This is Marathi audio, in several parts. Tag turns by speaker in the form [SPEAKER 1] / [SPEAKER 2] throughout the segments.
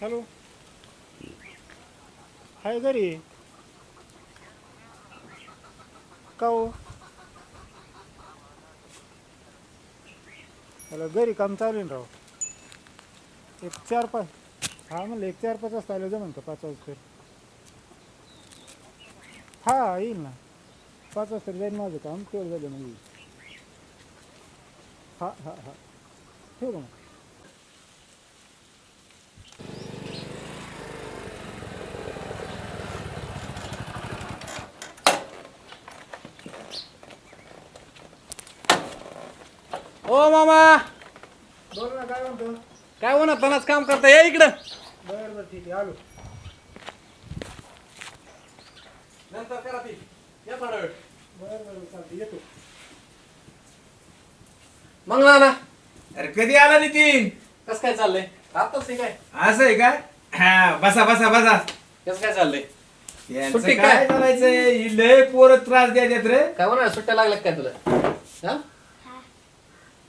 [SPEAKER 1] हॅलो. हाय घरी. का हो? हॅलो घरी काम चालू आहे ना राव. एक चार पाच हा म्हणलं एक चार पाच वाजता आलं जमन का पाच वाजता. हा येईल ना. पाच वाजता जाईल माझं काम तेवढं झालं मग येईल हा हा हा. ठेवू का मग?
[SPEAKER 2] ओ मामा.
[SPEAKER 1] बोल ना काय म्हणतो
[SPEAKER 2] काय होणार तनाच काम करता या इकडं.
[SPEAKER 1] बरं बरं ठीक आहे आलो
[SPEAKER 2] नंतर करा ती. या थोडा वेळ.
[SPEAKER 1] बरं बरं चालतं येतो
[SPEAKER 2] मग ना ना
[SPEAKER 3] अरे कधी आला नितीन
[SPEAKER 2] कसं काय चाललंय? आताच ते काय?
[SPEAKER 3] असं आहे का हा बसा बसा बसा.
[SPEAKER 2] कसं काय चाललंय?
[SPEAKER 3] यांचं
[SPEAKER 2] सुट्टी
[SPEAKER 3] काय
[SPEAKER 2] काय?
[SPEAKER 3] करायचंय? ही लय पोर त्रास द्यायच्यात रे.
[SPEAKER 2] काय म्हणा सुट्ट्या लागल्या काय तुला? हा?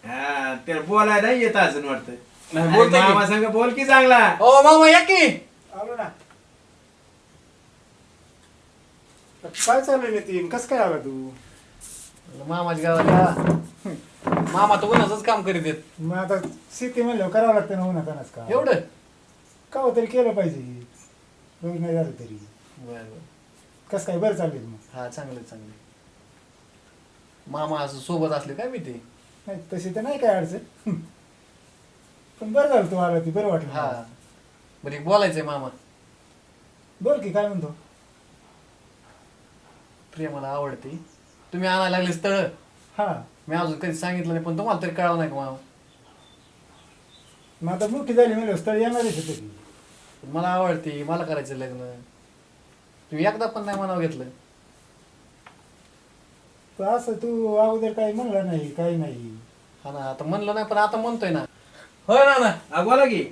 [SPEAKER 3] हा त्याला बोलायला नाही येत अजून वाटतं.
[SPEAKER 2] बोलतोय की.
[SPEAKER 3] मामा संग बोल की चांगला.
[SPEAKER 2] ओ मामा या की.
[SPEAKER 1] आलो ना. काय चाललंय नितीन? कसं काय आला तू?
[SPEAKER 2] मामाच्या गावाला मामा तर उन्हाच काम करीत आहेत.
[SPEAKER 1] मग आता शेती म्हणलं करावं लागतं ना उन्हातानाच का
[SPEAKER 2] एवढं?
[SPEAKER 1] का हो तरी केलं पाहिजे? रोज नाही झालं तरी.
[SPEAKER 2] बर बर.
[SPEAKER 1] कसं काय? बरं चाललेल मग.
[SPEAKER 2] हा चांगले चांगले. मामा असं सोबत असले काय मी ते?
[SPEAKER 1] नाही तशी तर नाही काय अडचण. पण बरं झालं तू आला ती बरं वाटलं
[SPEAKER 2] हा.
[SPEAKER 1] मला.
[SPEAKER 2] बरं एक बोलायचंय मामा.
[SPEAKER 1] बोल की काय म्हणतो?
[SPEAKER 2] प्रिया मला आवडते. तुम्ही आणायला लागले स्थळ.
[SPEAKER 1] हा.
[SPEAKER 2] मी अजून कधी सांगितलं नाही पण तुम्हाला तरी कळावं नाही का मामा?
[SPEAKER 1] मग आता मोठी झाली म्हणजे स्थळ येणारच
[SPEAKER 2] पण मला आवडते मला करायचं लग्न. तुम्ही एकदा पण नाही मनावर घेतलं.
[SPEAKER 1] असं तू अगोदर काही म्हणलं नाही काही नाही.
[SPEAKER 2] हा ना आता म्हणलं नाही पण आता म्हणतोय ना. होय ना ना
[SPEAKER 3] हा, बोला की.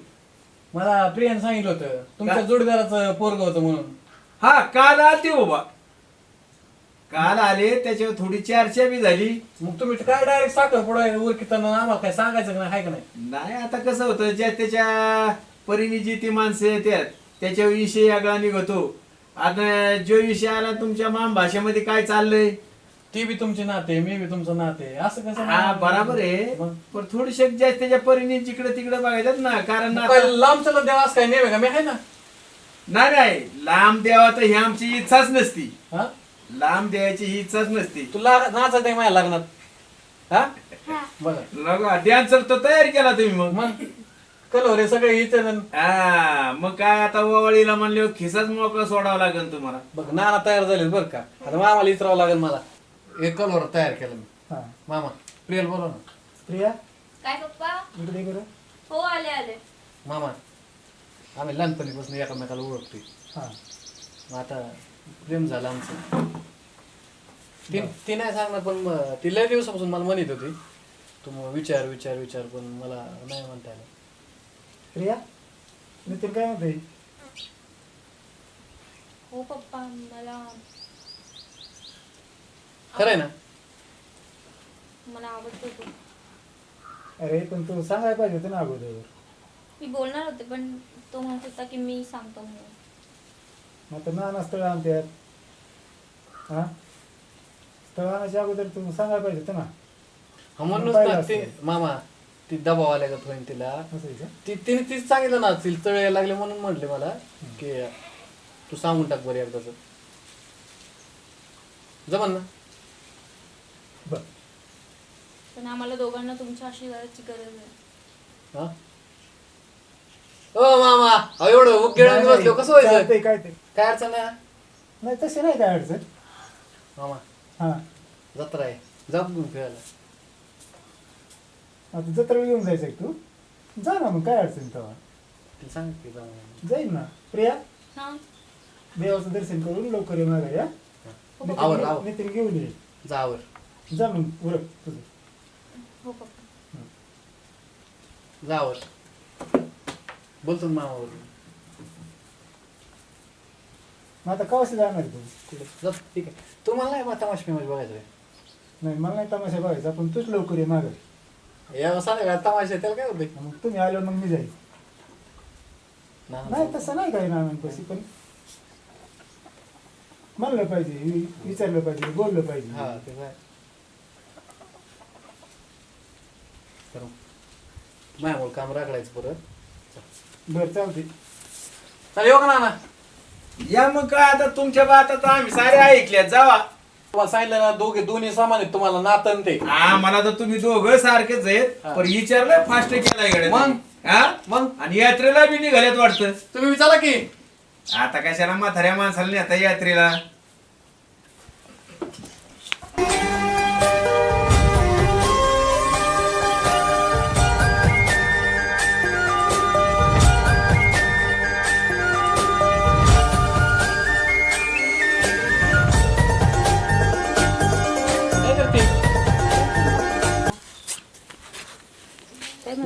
[SPEAKER 2] मला प्रियाने सांगितलं होतं तुमच्या
[SPEAKER 3] काय?
[SPEAKER 2] जोडीदाराचं पोरग होतं म्हणून.
[SPEAKER 3] हा काल आलते बाबा. काल आले त्याच्यावर थोडी चर्चा बी झाली.
[SPEAKER 2] मग तुम्ही काय डायरेक्ट साखर पुढे उरकिताना आम्हाला काय सांगायचं का नाही हाय का नाही?
[SPEAKER 3] नाही आता कसं होतं ज्या त्याच्या परीने जी ती माणसं येतात त्याच्या विषयी आगळा निघतो आता जो विषय आला तुमच्या माम भाषेमध्ये काय चाललंय?
[SPEAKER 2] ती बी तुमचे नाते मी बी तुमचं नाते. असं कसं
[SPEAKER 3] हा बराबर आहे.
[SPEAKER 2] मग?
[SPEAKER 3] पण थोडीशे ज्या त्याच्या परीने जिकडे तिकडे बघायच्यात ना कारण
[SPEAKER 2] मग
[SPEAKER 3] आता-
[SPEAKER 2] काय लांब चलत देवास काय नेवे का मी आहे ना.
[SPEAKER 3] नाही नाही लांब द्यावा तर ही आमची इच्छाच नसती.
[SPEAKER 2] हा?
[SPEAKER 3] लांब द्यायची ही इच्छाच नसती.
[SPEAKER 2] तुला नाचायचं आहे माझ्या लग्नात. हा? बघा
[SPEAKER 3] डॅन्सर तर तयार केला तुम्ही मग.
[SPEAKER 2] मग? कलो रे सगळे इथे न-
[SPEAKER 3] हा मग काय आता ओवाळीला म्हणले खिसाच मोकळा सोडावा लागेल तुम्हाला.
[SPEAKER 2] बघ नाना तयार झाले बरं का. आता मामाला इतरावं लागेल मला. एक कलवर तयार केलं मी.
[SPEAKER 1] हा.
[SPEAKER 2] मामा प्रियल बोला ना.
[SPEAKER 1] प्रिया?
[SPEAKER 4] काय पप्पा?
[SPEAKER 1] इकडे बरं
[SPEAKER 4] हो आले आले.
[SPEAKER 2] मामा आम्ही लहानपणीपासून एकमेकाला ओळखतोय.
[SPEAKER 1] हा.
[SPEAKER 2] मग आता प्रेम झालं आमचं. ती ती नाही सांगणार पण मग ती लय दिवसापासून मला म्हणत होती. तू मग विचार विचार विचार पण मला नाही म्हणता आलं.
[SPEAKER 1] प्रिया? नितीन काय म्हणते
[SPEAKER 4] हो पप्पा मला
[SPEAKER 2] खरंय ना?
[SPEAKER 4] मला आवडतो तो
[SPEAKER 1] अरे पण तू सांगायला पाहिजे होतं ना अगोदर.
[SPEAKER 4] मी बोलणार होते पण तो म्हणत होता की मी सांगतो म्हणून.
[SPEAKER 1] मग तर नाना स्थळ आणतात हा? स्थळ आणायच्या अगोदर तू सांगायला पाहिजे होतं ना.
[SPEAKER 2] हा म्हणूनच ना ते. मामा ती दबाव आल्या का होईन तिला.
[SPEAKER 1] असं आहे का?
[SPEAKER 2] ती तिने तीच सांगितलं ना तिला तळ यायला लागले म्हणून म्हटले मला की तू सांगून टाक बरं एकदाच. जमन ना
[SPEAKER 1] बर
[SPEAKER 4] पण आम्हाला दोघांना तुमच्या आशीर्वादाची गरज आहे.
[SPEAKER 2] हा? ओ मामा अहो, एवढं बसलो कसं व्हायचं
[SPEAKER 1] चालतंय काय ते?
[SPEAKER 2] काय अडचण नाही हा?
[SPEAKER 1] नाही तशी नाही काय अडचण.
[SPEAKER 2] मामा
[SPEAKER 1] हा.
[SPEAKER 2] जत्रा आहे. जाऊ घेऊन फिरायला.
[SPEAKER 1] आता जत्रा घेऊन जायचं तू? जा ना मग काय अडचण तेव्हा?
[SPEAKER 2] तिला सांग की जाऊ म्हणून.
[SPEAKER 1] जाईल ना. प्रिया?
[SPEAKER 4] हा.
[SPEAKER 1] देवाचं दर्शन करून लवकर ये माघारी या
[SPEAKER 2] आवर.
[SPEAKER 1] नितीन घेऊन ये
[SPEAKER 2] जावर
[SPEAKER 1] जा मग उरक तुझं.
[SPEAKER 4] हो पप्पा
[SPEAKER 2] जावर बोलतो ना मामावर
[SPEAKER 1] मग आता कवाशी जाणार तू?
[SPEAKER 2] जा ठीक आहे. तुम्हाला नाही तमाशा फेमस बघायचं आहे.
[SPEAKER 1] नाही मला नाही तमाशा बघायचा पण तूच लवकर ये माघारी
[SPEAKER 2] या संध्याकाळी तमाशा त्याला काय होते
[SPEAKER 1] मग तुम्ही आलो मग मी जाईल नाही तसं नाही काही नानांपाशी पण म्हणलं पाहिजे वि- विचारलं पाहिजे बोललं
[SPEAKER 2] हा
[SPEAKER 1] पाहिजे
[SPEAKER 2] ते काय तर माझ्यामुळे काम राखडायचं परत.
[SPEAKER 1] बरं चालते
[SPEAKER 2] चल येऊ का नाना?
[SPEAKER 3] या मग काय आता तुमच्या बात आता आम्ही सारे ऐकल्यात जावा.
[SPEAKER 2] तुम्हाला सांगितलं ना दोघे दोन्ही सामान आहेत तुम्हाला नातन ते.
[SPEAKER 3] हा मला तर तुम्ही दोघं सारखेच आहेत
[SPEAKER 2] हा.
[SPEAKER 3] पण विचारलं फास्ट केलाय गड्या
[SPEAKER 2] मग?
[SPEAKER 3] हा?
[SPEAKER 2] मग?
[SPEAKER 3] आणि यात्रेला बी निघाल्यात वाटतं.
[SPEAKER 2] तुम्ही विचारा की.
[SPEAKER 3] आता कशाला म्हाताऱ्या माणसाला नेता यात्रेला?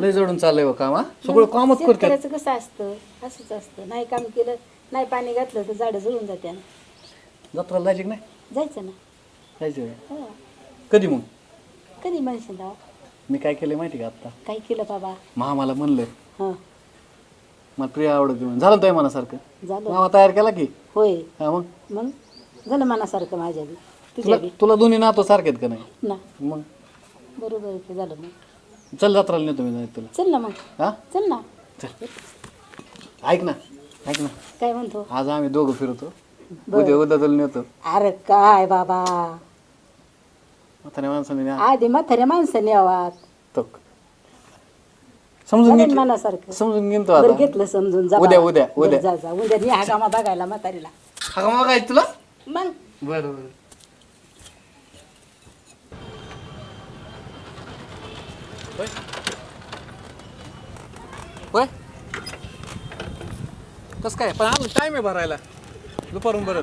[SPEAKER 2] लय जोडून चाललंय बा काम हा? सगळं कामच
[SPEAKER 5] शेतकऱ्याचं कसं असतं? असंच असतं. नाही काम केलं नाही पाणी घातलं तर झाडं जळून जाते
[SPEAKER 2] जत्राला जायची की नाही?
[SPEAKER 5] जायचं ना.
[SPEAKER 2] जायचं.
[SPEAKER 5] हो.
[SPEAKER 2] कधी मग?
[SPEAKER 5] कधी म्हणशील
[SPEAKER 2] मी काय केलं माहिती का आता?
[SPEAKER 5] काय केलं बाबा?
[SPEAKER 2] मामाला म्हणलं.
[SPEAKER 5] हां.
[SPEAKER 2] मला प्रिया आवडत म्हणून. झालं ना मनासारखं?
[SPEAKER 5] झालं.
[SPEAKER 2] मामा तयार केला की?
[SPEAKER 5] होय.
[SPEAKER 2] हा मग?
[SPEAKER 5] मग? झालं मनासारखं माझ्या बी. तुझ्या
[SPEAKER 2] तुला
[SPEAKER 5] बी.
[SPEAKER 2] तुला दोन्ही नातो सारखे आहेत का नाही?
[SPEAKER 5] ना.
[SPEAKER 2] मग?
[SPEAKER 5] बरोबर आहे झालं मग.
[SPEAKER 2] चल जत्राला नेतो मी नाही तुला.
[SPEAKER 5] चल ना मग.
[SPEAKER 2] हा?
[SPEAKER 5] चल ना.
[SPEAKER 2] चल. ऐक ना ऐक ना.
[SPEAKER 5] काय म्हणतो?
[SPEAKER 2] आज आम्ही दोघं फिरतो. उद्या उद्या तुला नेतो.
[SPEAKER 5] अरे काय बाबा.
[SPEAKER 2] म्हाताऱ्या माणसाने
[SPEAKER 5] आधी म्हाताऱ्या माणसाने यावात
[SPEAKER 2] तो समजून घेतलं.
[SPEAKER 5] मनासारखं.
[SPEAKER 2] समजून घेतो
[SPEAKER 5] बरं
[SPEAKER 2] आता.
[SPEAKER 5] घेतलं समजून. जा
[SPEAKER 2] उद्या,
[SPEAKER 5] बाबा.
[SPEAKER 2] उद्या,
[SPEAKER 5] बरं,
[SPEAKER 2] उद्या.
[SPEAKER 5] जा जा. उद्या हा कामा बघायला म्हातारीला.
[SPEAKER 2] हा मग काय तुला?
[SPEAKER 5] मग.
[SPEAKER 2] बरं बरं. होय? कसं काय? पण अजून टाइम आहे भरायला. दुपारून बरं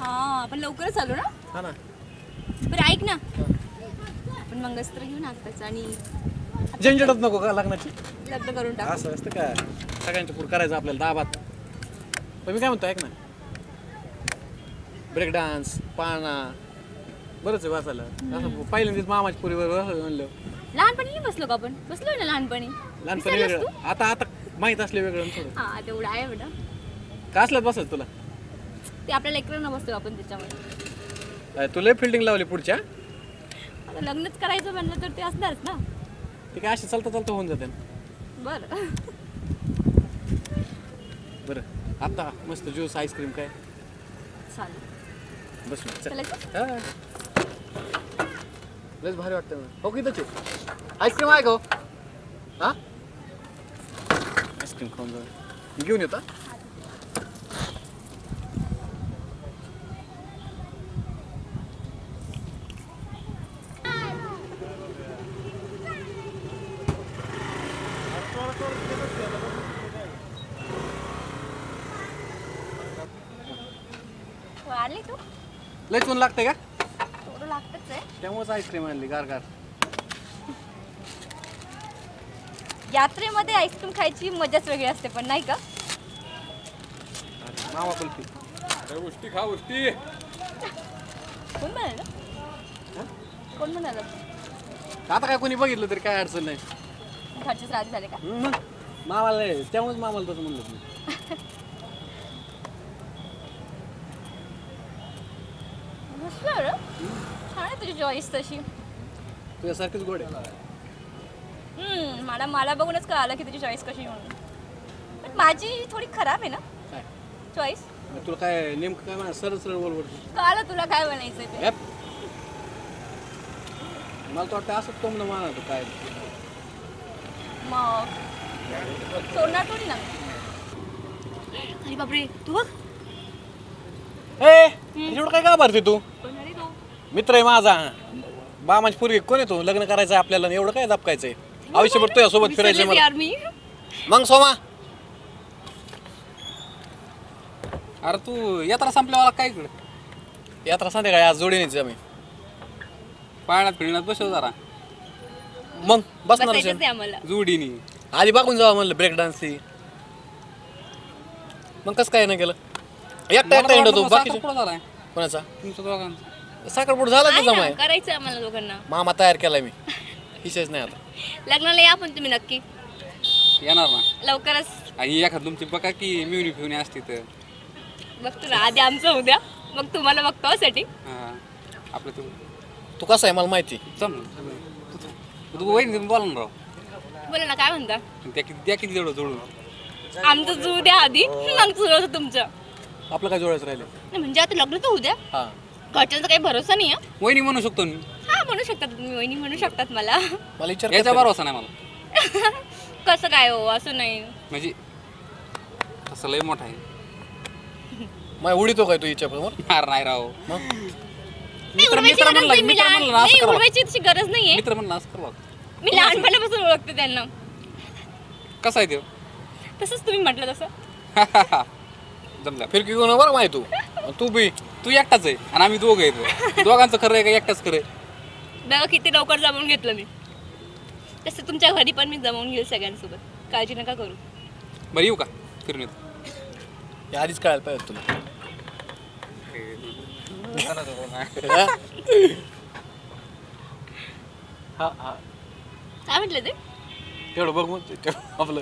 [SPEAKER 6] हा आपण लवकरच आलो ना?
[SPEAKER 2] हा ना.
[SPEAKER 6] बरं ऐक ना. आपण मंगळसूत्र घेऊन आताच आणि
[SPEAKER 2] झंझटच नको का लग्नाची?
[SPEAKER 6] लग्न करून टाकू.
[SPEAKER 2] असं असतं काय सगळ्यांच्या पुढे करायचं आपल्याला दाबात. पण मी काय म्हणतो ऐक ना. ब्रेक डान्स पाळणा. बरंच आहे वाचायला असं पहिल्यांदाच मामाच्या पुरीवर म्हणलं.
[SPEAKER 6] लहानपणी नाही बसलो का आपण? बसलोय ना लहानपणी.
[SPEAKER 2] लहानपणी
[SPEAKER 6] विसरलास
[SPEAKER 2] वेगळं. आता आता माहीत असले वेगळं आणि
[SPEAKER 6] हा तेवढं आहे बेटा
[SPEAKER 2] का असलं बसत तुला?
[SPEAKER 6] ते आपल्या लेकरांना बसतो आपण त्याच्यामध्ये
[SPEAKER 2] तुला फिल्डिंग लावली पुढच्या.
[SPEAKER 6] आता लग्नच करायचं म्हणलं तर ते असणारच ना.
[SPEAKER 2] ते काय अशी चालता चालता होऊन जाते. ना.
[SPEAKER 6] बरं.
[SPEAKER 2] बरं. आता मस्त ज्यूस आईस्क्रीम काय?
[SPEAKER 6] चालेल.
[SPEAKER 2] बस मग, चल. हा. लयच भारी वाटतं हो किती आईस्क्रीम आहे का हो? हा आईस्क्रीम खाऊन जाऊ घेऊन येतो हा.
[SPEAKER 6] वाढले तू?
[SPEAKER 2] लयच ऊन लागतंय का?
[SPEAKER 6] थोडं लागतच आहे.
[SPEAKER 2] त्यामुळेच आईस्क्रीम आणली गार गार
[SPEAKER 6] यात्रेमध्ये आईस्क्रीम खायची मजाच वेगळी असते पण नाही का?
[SPEAKER 2] अरे, मावा कुल्फी.
[SPEAKER 6] कोण म्हणाल? कोण म्हणाल?
[SPEAKER 2] आता काय कोणी बघितलं तरी काय अडचण नाही.
[SPEAKER 6] घरचेच राजी झाले का?
[SPEAKER 2] हम्म, मग? मामाला नाही, त्यामुळेच मामाला तसं म्हणलं मी
[SPEAKER 6] मस्त आहे रे. छान आहे तुझी चॉईस तशी.
[SPEAKER 2] तुझ्यासारखीच गोड आहे.
[SPEAKER 6] मला मला बघूनच कळालं की तुझी चॉईस कशी म्हणून पण माझी थोडी खराब आहे ना?
[SPEAKER 2] काय?
[SPEAKER 6] चॉईस
[SPEAKER 2] मग तुला काय नेमकं काय म्हणा सरळ सरळ बोल
[SPEAKER 6] कळालं तुला काय बनायचं ते.
[SPEAKER 2] मला तर वाटतं असंच टोमणं माना तू काय.
[SPEAKER 6] मग? सोडणार थोडी ना. अरे बापरे तू बघ.
[SPEAKER 2] ए एवढं काय का भरते तू?
[SPEAKER 6] तू?
[SPEAKER 2] मित्र आहे माझा. बामाची पूर्वी कोण आहे तू? लग्न करायचं आहे आपल्याला आणि एवढं काय दपकायचंय आयुष्यभर तुझ्या सोबत फिरायचं
[SPEAKER 6] विसरलेच
[SPEAKER 2] मला.
[SPEAKER 6] यार मी
[SPEAKER 2] मग सोमा. अरे तू यात्रा संपल्यावाला काय इकडे? यात्रा संध्याकाळी आज जोडीनेच आम्ही. पाण्यात फिरण्यात बसव जरा. मग बसणार
[SPEAKER 6] बसायचंच आहे आम्हाला.
[SPEAKER 2] जोडीनी. आधी बघून जावा म्हणलं ब्रेक डान्स मग कसं काय नाही केलं? एकटा एकटा येणार तू बाकी कोणाचा?
[SPEAKER 7] तुमच्या दोघांचं.
[SPEAKER 2] साखरपुड झाला
[SPEAKER 6] आहे
[SPEAKER 2] तुझा
[SPEAKER 6] ना,
[SPEAKER 2] माय
[SPEAKER 6] करायचं आहे आम्हाला दोघांना.
[SPEAKER 2] मामा तयार केलाय मी. विषयच नाही आता.
[SPEAKER 6] लग्नाला या पण तुम्ही नक्की.
[SPEAKER 7] येणार ना?
[SPEAKER 6] लवकरच.
[SPEAKER 7] आणि एखाद तुमची बघा की मिळून फिरून असते तर.
[SPEAKER 6] बघतो ना आधी आमचं होऊ द्या. मग तुम्हाला बघतो साठी
[SPEAKER 7] हा. आपलं तू.
[SPEAKER 2] तू कसं आहे मला माहिती.
[SPEAKER 7] जम तू तू वहिनी बोला ना राव.
[SPEAKER 6] बोला ना काय म्हणता?
[SPEAKER 7] त्या किती द्या किती जोड जोडून.
[SPEAKER 6] आमचं जुळू द्या आधी मग जुळवतो तुमचं.
[SPEAKER 2] आपलं काय जोडायचं राहिले
[SPEAKER 6] नाही, म्हणजे आता लग्न तर होऊ द्या.
[SPEAKER 2] हां.
[SPEAKER 6] घरच्यांचा काही भरोसा नाही आहे
[SPEAKER 7] वहिनी म्हणू शकतो मी.
[SPEAKER 6] म्हणू शकतात तुम्ही वहिनी म्हणू शकतात मला.
[SPEAKER 2] मला विचार
[SPEAKER 7] याचा भरोसा नाही मला.
[SPEAKER 6] कसं काय हो असं नाही.
[SPEAKER 7] म्हणजे तसं लय मोठा आहे.
[SPEAKER 2] माझ्या उडीतो काय तू हिच्यासमोर
[SPEAKER 7] हार नाही राव.
[SPEAKER 2] मग?
[SPEAKER 6] नाही,
[SPEAKER 7] मित्र
[SPEAKER 6] उडवायची
[SPEAKER 7] मित्र
[SPEAKER 6] गरज
[SPEAKER 7] म्हणला
[SPEAKER 6] नाही, मी
[SPEAKER 7] मित्र
[SPEAKER 6] लहान-
[SPEAKER 7] म्हणला असं
[SPEAKER 6] नाही,
[SPEAKER 7] करा
[SPEAKER 6] उडवायची तशी गरज नाहीये.
[SPEAKER 7] मित्र म्हणला असं करा
[SPEAKER 6] मी लहानपणापासून ओळखते त्यांना.
[SPEAKER 7] कसा आहे तो?
[SPEAKER 6] तसंच तुम्ही म्हटलं तसं.
[SPEAKER 7] जमला.
[SPEAKER 2] फिरकी घेऊन बरं माहिती तू. तू बी.
[SPEAKER 7] तू एकटाच आहे आणि आम्ही दोघं येतो दोघांचं खरं आहे का एकटाच खरं आहे?
[SPEAKER 6] बघा किती लवकर जमवून घेतलं मी. तसं तुमच्या घरी पण मी जमवून घेईल सगळ्यांसोबत. काळजी नका करू.
[SPEAKER 7] बरं येऊ का? फिरून येतो.
[SPEAKER 2] हे आधीच कळायला पाहिजे तुला. हा हा.
[SPEAKER 6] काय म्हटलं ते?
[SPEAKER 2] तेवढं बघ मग तेवढं आपलं.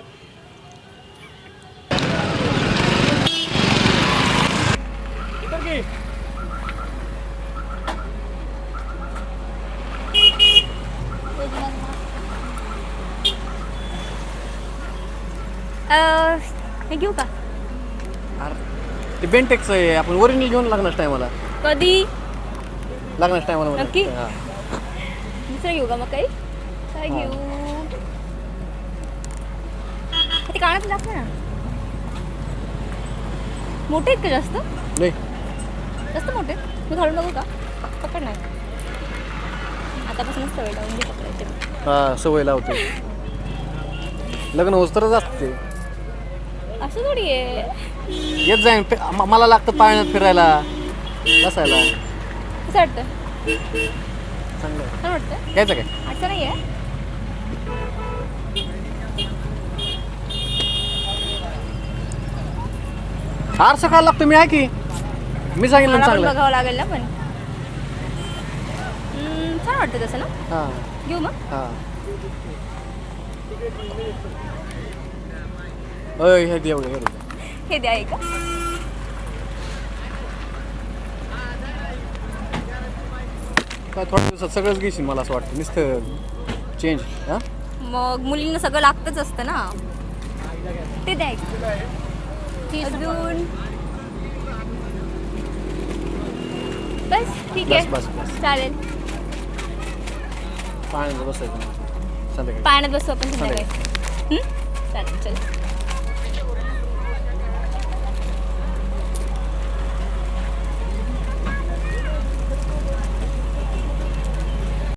[SPEAKER 6] हे घेऊ का?
[SPEAKER 2] अरे ते बेंटेक्स आहे आपण ओरिजिनल घेऊन लागणार टायमाला
[SPEAKER 6] कधी?
[SPEAKER 2] लागणार टायमाला
[SPEAKER 6] नक्की?
[SPEAKER 2] हां.
[SPEAKER 6] दुसरं घेऊ का मग काही? काय
[SPEAKER 2] हा.
[SPEAKER 6] घेऊ? ते कानात लागतं ना. मोठे आहेत का जास्त?
[SPEAKER 2] नाही
[SPEAKER 6] जास्त मोठे? आहेत? मी घालून बघू का? पकड नाही. आतापासूनच सवय लावून घे पकडायचे.
[SPEAKER 2] हा सवय लावते. लग्न होस तरच असते.
[SPEAKER 6] असं थोडी आहे.
[SPEAKER 2] येत जाईन फि- म- मला लागतं पाण्यात फिरायला. बसायला.
[SPEAKER 6] कसं वाटतं?
[SPEAKER 2] चांगलं.
[SPEAKER 6] छान वाटतं.
[SPEAKER 2] घ्यायचं काय?
[SPEAKER 6] असं नाही आहे
[SPEAKER 2] आरसा खायला लागतो मी आहे की. मी सांगितलं ना
[SPEAKER 6] मला पण
[SPEAKER 2] चांगलं.
[SPEAKER 6] बघावं लागेल ना पण. हम्म, छान वाटतं तसं ना?
[SPEAKER 2] हां.
[SPEAKER 6] घेऊ मग.
[SPEAKER 2] हां. हे दे एवढं एवढं
[SPEAKER 6] हे द्या एक
[SPEAKER 2] काय थोड्या दिवसात सगळंच घेशील मला असं वाटतं. नुसतं चेंज हां?
[SPEAKER 6] मग मुलींना सगळं लागतच असतं ना. ते द्या एक. अजून? बस ठीक
[SPEAKER 2] बस
[SPEAKER 6] आहे
[SPEAKER 2] बस.
[SPEAKER 6] चालेल.
[SPEAKER 2] पाण्यात बसायचं. संध्याकाळी.
[SPEAKER 6] पाण्यात बसू आपण संध्याकाळी. हं? चालेल चल.